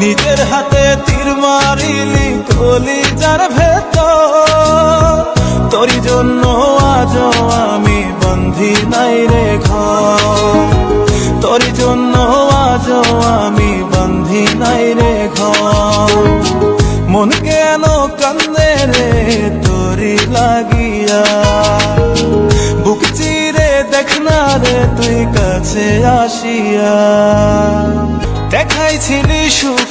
নিজের হাতে তীর মারিলি, কলিজার ভেতর। তোর জন্য আজ আমি বন্ধি নাই রে ঘর। তোর জন্য আজ আমি বন্ধি নাই রে ঘর। মন কেন কান্দে রে তোরি লাগিয়া? বুক চিরে দেখ না রে তুই কাছে আসিয়া। দেখাইছিলি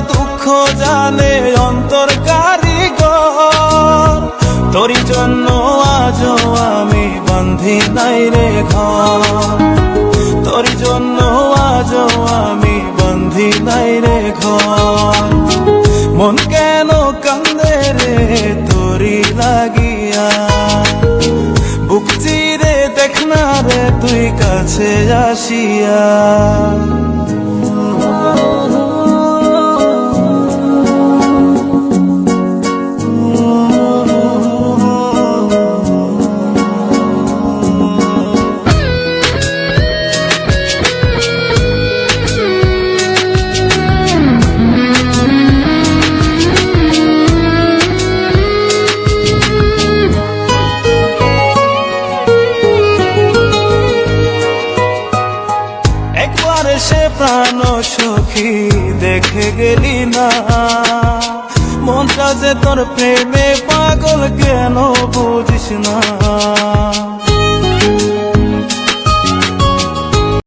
দুঃখ জানে অন্তর কারিগর। তোরই জন্য আজ আমি বান্ধি নাই রে ঘর। তোর জন্য আজ আমি বন্ধি নাই রে ঘর। মন কেন কান্দে রে তোরি লাগিয়া? বুক চিরে দেখ না রে তুই কাছে আসিয়া। সে প্রাণ সখী দেখে গেলি না। মনটা যে তোর প্রেমে পাগল কেন বুঝিস না।